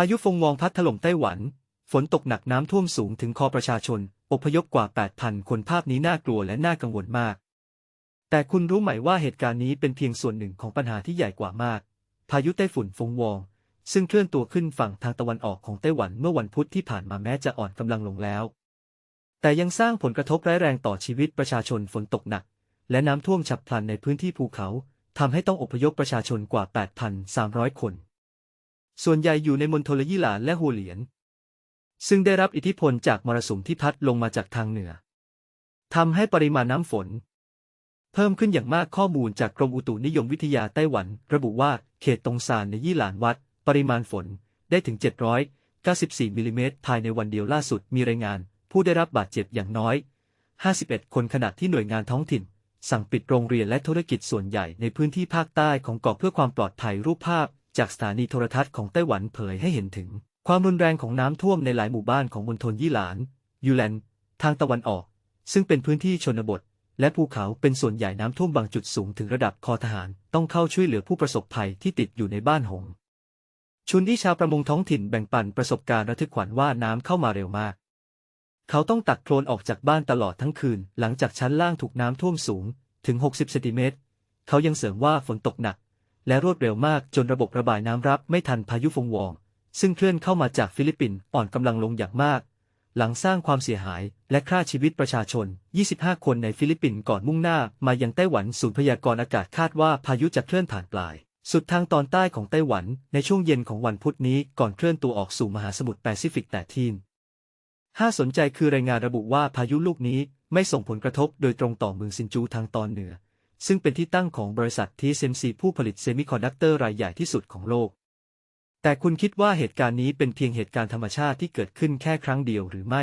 พายุฟงวองพัดถล่มไต้หวัน ฝนตกหนักน้ำท่วมสูงถึงคอประชาชน อพยพกว่า 8,000 คนภาพนี้น่ากลัวและน่ากังวลมาก แต่คุณรู้ไหมว่าเหตุการณ์นี้เป็นเพียงส่วนหนึ่งของปัญหาที่ใหญ่กว่ามาก พายุไต้ฝุ่นฟงวอง ซึ่งเคลื่อนตัวขึ้นฝั่งทางตะวันออกของไต้หวันเมื่อวันพุธที่ผ่านมาแม้จะอ่อนกำลังลงแล้ว แต่ยังสร้างผลกระทบร้ายแรงต่อชีวิตประชาชนฝนตกหนัก และน้ำท่วมฉับพลันในพื้นที่ภูเขาทำให้ต้องอพยพประชาชนกว่า 8,300 คน ส่วนใหญ่อยู่ในมณฑลยี่หลานและหัวเหลียน ซึ่งได้รับอิทธิพลจากมรสุมที่พัดลงมาจากทางเหนือทำให้ปริมาณน้ำฝน เพิ่มขึ้นอย่างมากข้อมูลจากกรมอุตุนิยมวิทยาไต้หวัน ระบุว่าเขตตงซานในยี่หลานวัด ปริมาณฝนได้ถึง 794มิลลิเมตรภายในวันเดียวล่าสุดมีรายงาน ผู้ได้รับบาดเจ็บอย่างน้อย 51 คนขณะที่หน่วยงานท้องถิ่น สั่งปิดโรงเรียนและธุรกิจส่วนใหญ่ในพื้นที่ภาคใต้ของเกาะเพื่อความปลอดภัยรูปภาพ จากสถานีโทรทัศน์ของไต้หวันเผยให้เห็นถึง ความรุนแรงของน้ำท่วมในหลายหมู่บ้านของมณฑลยี่หลาน ยูแลน ทางตะวันออก ซึ่งเป็นพื้นที่ชนบท และภูเขาเป็นส่วนใหญ่น้ำท่วมบางจุดสูงถึงระดับคอทหาร ต้องเข้าช่วยเหลือผู้ประสบภัยที่ติดอยู่ในบ้านหง ชุนที่ชาวประมงท้องถิ่นแบ่งปันประสบการณ์ระทึกขวัญว่าน้ำเข้ามาเร็วมาก เขาต้องตักโคลนออกจากบ้านตลอดทั้งคืน หลังจากชั้นล่างถูกน้ำท่วมสูงถึง 60 เซนติเมตร เขายังเสริมว่าฝนตกหนัก และรวดเร็วมากจนระบบระบายน้ำรับไม่ทันพายุฟงวอง ซึ่งเคลื่อนเข้ามาจากฟิลิปปินส์อ่อนกำลังลงอย่างมาก หลังสร้างความเสียหายและฆ่าชีวิตประชาชน 25 คนในฟิลิปปินส์ก่อนมุ่งหน้ามายังไต้หวันศูนย์พยากรณ์อากาศคาดว่าพายุจะเคลื่อนผ่านปลาย สุดทางตอนใต้ของไต้หวันในช่วงเย็นของวันพุธนี้ก่อนเคลื่อนตัวออกสู่มหาสมุทรแปซิฟิกแต่ทีนห้าสนใจคือรายงานระบุว่าพายุลูกนี้ไม่ส่งผลกระทบโดยตรงต่อเมืองซินจูทางตอนเหนือ ซึ่งเป็นที่ตั้งของบริษัท TSMC ผู้ผลิตเซมิคอนดักเตอร์รายใหญ่ที่สุดของโลก แต่คุณคิดว่าเหตุการณ์นี้เป็นเพียงเหตุการณ์ธรรมชาติที่เกิดขึ้นแค่ครั้งเดียวหรือไม่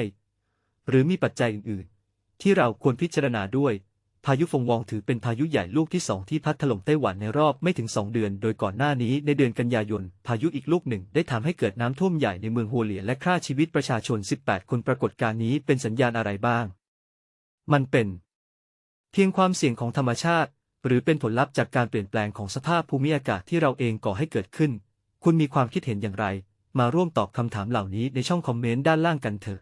หรือมีปัจจัยอื่น ๆ ที่เราควรพิจารณาด้วย พายุฟงวองถือเป็นพายุใหญ่ลูกที่สองที่พัดถล่มไต้หวันในรอบไม่ถึงสองเดือน โดยก่อนหน้านี้ในเดือนกันยายน พายุอีกลูกหนึ่งได้ทำให้เกิดน้ำท่วมใหญ่ในเมืองฮัวเหลียและฆ่าชีวิตประชาชน 18 คนปรากฏการณ์นี้เป็นสัญญาณอะไรบ้าง มันเป็น พียงความเสี่ยงของธรรมชาติ หรือเป็นผลลัพธ์จากการเปลี่ยนแปลงของสภาพภูมิอากาศที่เราเองก่อให้เกิดขึ้น คุณมีความคิดเห็นอย่างไร มาร่วมตอบคำถามเหล่านี้ในช่องคอมเมนต์ด้านล่างกันเถอะ